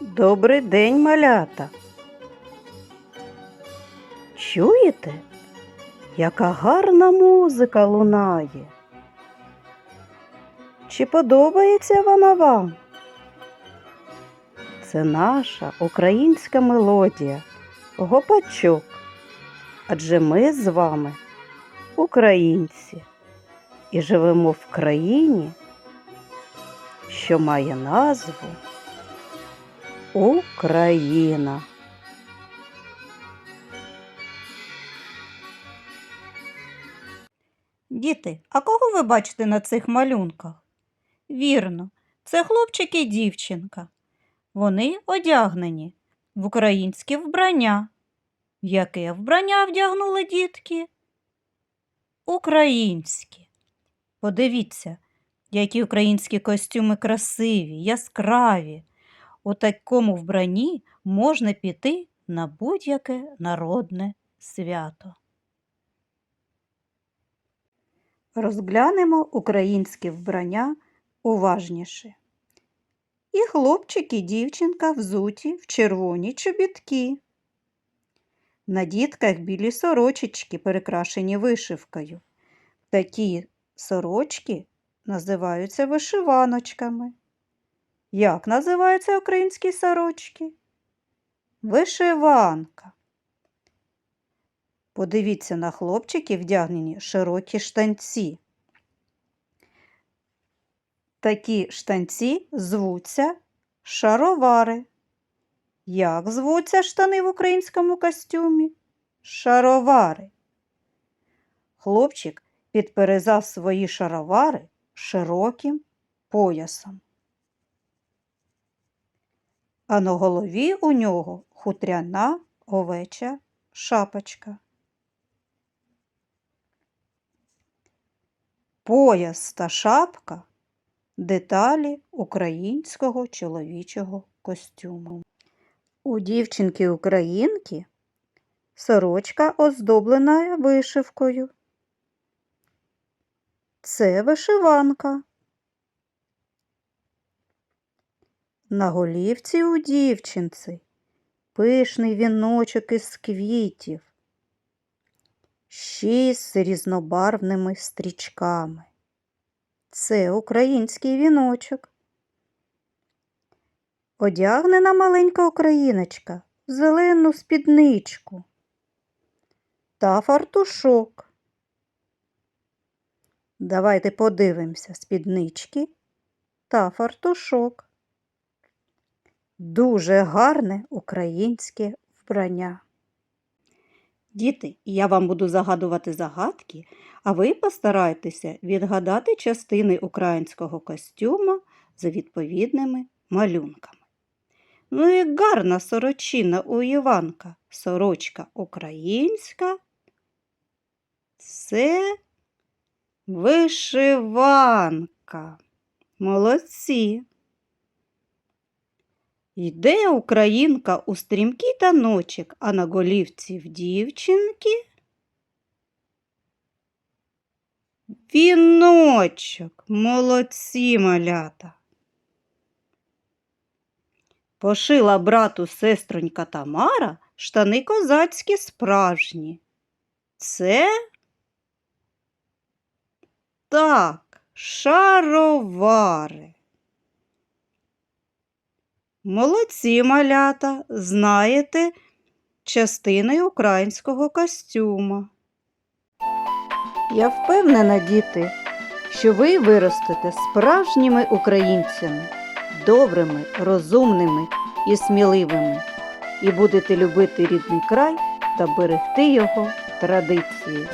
Добрий день, малята. Чуєте, яка гарна музика лунає? Чи подобається вона вам? Це наша українська мелодія, гопачок. Адже ми з вами українці і живемо в країні, що має назву Україна. Діти, а кого ви бачите на цих малюнках? Вірно, це хлопчик і дівчинка. Вони одягнені в українське вбрання. Яке вбрання вдягнули дітки? Українські. Подивіться, які українські костюми красиві, яскраві. У такому вбранні можна піти на будь-яке народне свято. Розглянемо українське вбрання уважніше. І хлопчик, і дівчинка взуті в червоні чобітки. На дітках білі сорочечки, перекрашені вишивкою. Такі сорочки називаються вишиваночками. Як називаються українські сорочки? Вишиванка. Подивіться на хлопчиків вдягнені широкі штанці. Такі штанці звуться шаровари. Як звуться штани в українському костюмі? Шаровари. Хлопчик підперезав свої шаровари широким поясом. А на голові у нього хутряна овеча шапочка. Пояс та шапка деталі українського чоловічого костюму. У дівчинки українки сорочка оздоблена вишивкою. Це вишиванка. На голівці у дівчинці пишний віночок із квітів, ще з різнобарвними стрічками. Це український віночок. Одягнена маленька україночка в зелену спідничку та фартушок. Давайте подивимося спіднички та фартушок. Дуже гарне українське вбрання. Діти, я вам буду загадувати загадки, а ви постарайтеся відгадати частини українського костюма за відповідними малюнками. Ну і гарна сорочина у Іванка. Сорочка українська. Це вишиванка. Молодці. Йде українка у стрімкий таночок, а на голівці в дівчинки віночок, молодці малята. Пошила брату сестронька Тамара штани козацькі справжні. Це так, шаровари. Молодці малята, знаєте частини українського костюма. Я впевнена, діти, що ви виростете справжніми українцями, добрими, розумними і сміливими, і будете любити рідний край та берегти його традиції.